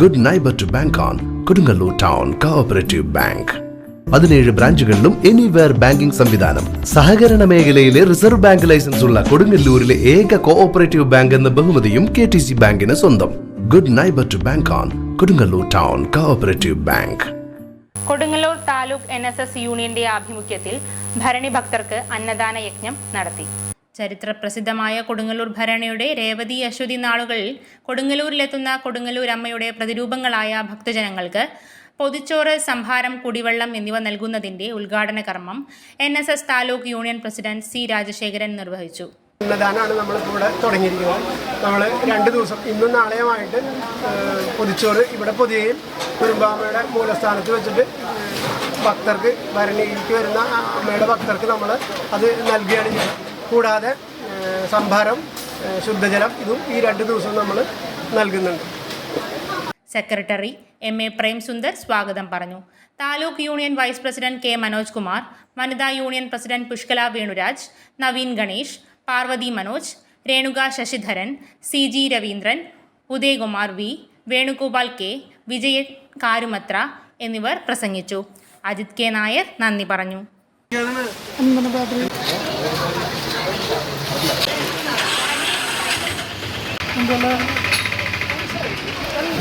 Good neighbour to bank on Kodungallur town cooperative bank പതിനേഴ് ബ്രാഞ്ചുകളിലും anywhere banking സംവിധാനം. സഹകരണ മേഖലയിലെ റിസർവ് ബാങ്ക് ലൈസൻസ് ഉള്ള കൊടുങ്ങല്ലൂരിലെ ഏക കോഓപ്പറേറ്റീവ് ബാങ്ക് എന്ന ബഹുമതിയും കെ ടി സി ബാങ്കിന് സ്വന്തം. Good neighbour to bank on Kodungallur town cooperative bank Kodungallur taluk N S S യൂണിയന്റെ ആഭിമുഖ്യത്തിൽ ഭരണി ഭക്തർക്ക് അന്നദാന യജ്ഞം നടത്തി. ചരിത്രപ്രസിദ്ധമായ കൊടുങ്ങല്ലൂർ ഭരണിയുടെ രേവതി അശ്വതി നാളുകളിൽ കൊടുങ്ങല്ലൂരിലെത്തുന്ന കൊടുങ്ങല്ലൂർ അമ്മയുടെ പ്രതിരൂപങ്ങളായ ഭക്തജനങ്ങൾക്ക് പൊതിച്ചോറ് സംഭാരം കുടിവെള്ളം എന്നിവ നൽകുന്നതിന്റെ ഉദ്ഘാടന കർമ്മം N S S taluk union president C Rajasekharan നിർവഹിച്ചു. അന്നദാനമാണ് ഇവിടെ തുടങ്ങിയിരിക്കുന്നത്. നമ്മൾ രണ്ട് ദിവസം ഇന്നും നാളെയുമായിട്ട് പൊതിച്ചോറ് ഇവിടെ പൊതിയുകയും കുടുംബാമ്മയുടെ മൂലസ്ഥാനത്ത് വെച്ചിട്ട് ഭക്തർക്ക് ഭരണിയിലേക്ക് വരുന്ന അമ്മയുടെ ഭക്തർക്ക് നമ്മൾ അത് നൽകുകയാണ് ചെയ്യുന്നത്. കൂടാതെ സംഭാരം ശുദ്ധജലം ഇതും ഈ രണ്ട് ദിവസവും നമ്മൾ നൽകുന്നുണ്ട്. സെക്രട്ടറി എം എ പ്രേംസുന്ദർ സ്വാഗതം പറഞ്ഞു. Taluk union vice president K Manoj Kumar വനിതാ union president Pushkala Venuraj Naveen Ganesh Parvathy Manoj Renuka Sasidharan C G Raveendran Udayakumar V Venugopal K Vijaya Karumathra എന്നിവർ പ്രസംഗിച്ചു. അജിത് കെ നായർ നന്ദി പറഞ്ഞു. Ang galang.